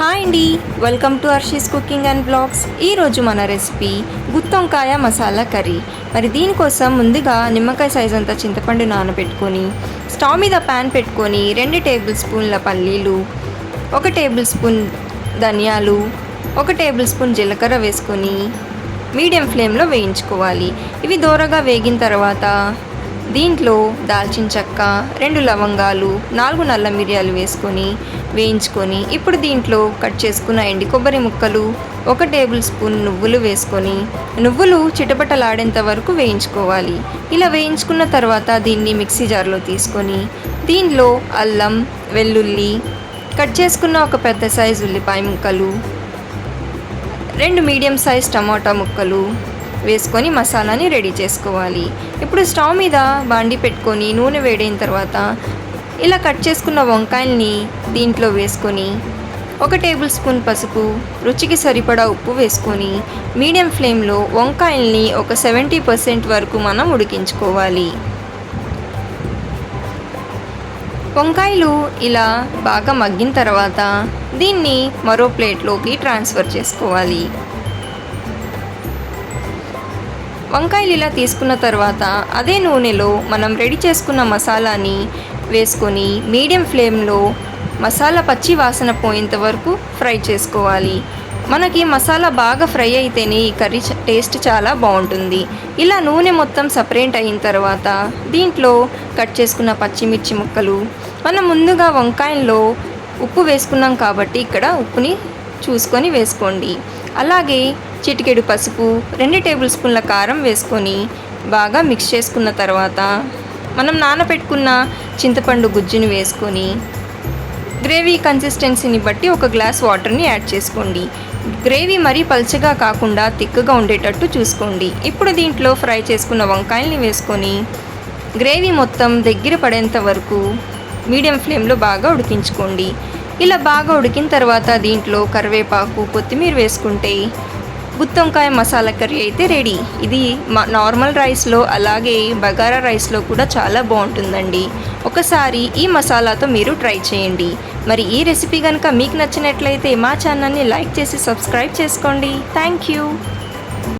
Hi అండి. Welcome to Arshi's cooking and blogs. ఈరోజు మన రెసిపీ గుత్తొంకాయ మసాలా కర్రీ. మరి దీనికోసం ముందుగా నిమ్మకాయ సైజ్ అంతా చింతపండు నానబెట్టుకొని స్టవ్ మీద ప్యాన్ పెట్టుకొని రెండు టేబుల్ స్పూన్ల పల్లీలు ఒక టేబుల్ స్పూన్ ధనియాలు ఒక టేబుల్ స్పూన్ జీలకర్ర వేసుకొని మీడియం ఫ్లేమ్లో వేయించుకోవాలి. ఇవి దూరగా వేగిన తర్వాత దీంట్లో దాల్చిన చెక్క రెండు లవంగాలు నాలుగు నల్ల మిరియాలు వేసుకొని వేయించుకొని ఇప్పుడు దీంట్లో కట్ చేసుకున్న ఎండి కొబ్బరి ముక్కలు ఒక టేబుల్ స్పూన్ నువ్వులు వేసుకొని నువ్వులు చిటపటలాడేంత వరకు వేయించుకోవాలి. ఇలా వేయించుకున్న తర్వాత దీన్ని మిక్సీ జార్లో తీసుకొని దీనిలో అల్లం వెల్లుల్లి కట్ చేసుకున్న ఒక పెద్ద సైజు ఉల్లిపాయ ముక్కలు రెండు మీడియం సైజ్ టమాటా ముక్కలు వేసుకొని మసాలాని రెడీ చేసుకోవాలి. ఇప్పుడు స్టవ్ మీద బాండి పెట్టుకొని నూనె వేడైన తర్వాత ఇలా కట్ చేసుకున్న వంకాయల్ని దీంట్లో వేసుకొని ఒక టేబుల్ స్పూన్ పసుపు రుచికి సరిపడా ఉప్పు వేసుకొని మీడియం ఫ్లేమ్లో వంకాయల్ని ఒక సెవెంటీ పర్సెంట్ వరకు మనం ఉడికించుకోవాలి. వంకాయలు ఇలా బాగా మగ్గిన తర్వాత దీన్ని మరో ప్లేట్లోకి ట్రాన్స్ఫర్ చేసుకోవాలి. వంకాయలు ఇలా తీసుకున్న తర్వాత అదే నూనెలో మనం రెడీ చేసుకున్న మసాలాని వేసుకొని మీడియం ఫ్లేమ్లో మసాలా పచ్చి వాసన పోయేంత వరకు ఫ్రై చేసుకోవాలి. మనకి మసాలా బాగా ఫ్రై అయితేనే ఈ కర్రీ టేస్ట్ చాలా బాగుంటుంది. ఇలా నూనె మొత్తం సపరేట్ అయిన తర్వాత దీంట్లో కట్ చేసుకున్న పచ్చిమిర్చి ముక్కలు మనం ముందుగా వంకాయల్లో ఉప్పు వేసుకున్నాం కాబట్టి ఇక్కడ ఉప్పుని చూసుకొని వేసుకోండి. అలాగే చిటికెడు పసుపు రెండు టేబుల్ స్పూన్ల కారం వేసుకొని బాగా మిక్స్ చేసుకున్న తర్వాత మనం నానబెట్టుకున్న చింతపండు గుజ్జుని వేసుకొని గ్రేవీ కన్సిస్టెన్సీని బట్టి ఒక గ్లాస్ వాటర్ని యాడ్ చేసుకోండి. గ్రేవీ మరీ పల్చగా కాకుండా తిక్కగా ఉండేటట్టు చూసుకోండి. ఇప్పుడు దీంట్లో ఫ్రై చేసుకున్న వంకాయల్ని వేసుకొని గ్రేవీ మొత్తం దగ్గర పడేంత వరకు మీడియం ఫ్లేమ్లో బాగా ఉడికించుకోండి. ఇలా బాగా ఉడికిన తర్వాత దీంట్లో కరివేపాకు కొత్తిమీర వేసుకుంటే గుత్తొంకాయ మసాలా కర్రీ అయితే రెడీ. ఇది మా నార్మల్ రైస్లో అలాగే బగారా రైస్లో కూడా చాలా బాగుంటుందండి. ఒకసారి ఈ మసాలాతో మీరు ట్రై చేయండి. మరి ఈ రెసిపీ కనుక మీకు నచ్చినట్లయితే మా ఛానల్ని లైక్ చేసి సబ్స్క్రైబ్ చేసుకోండి. Thank you.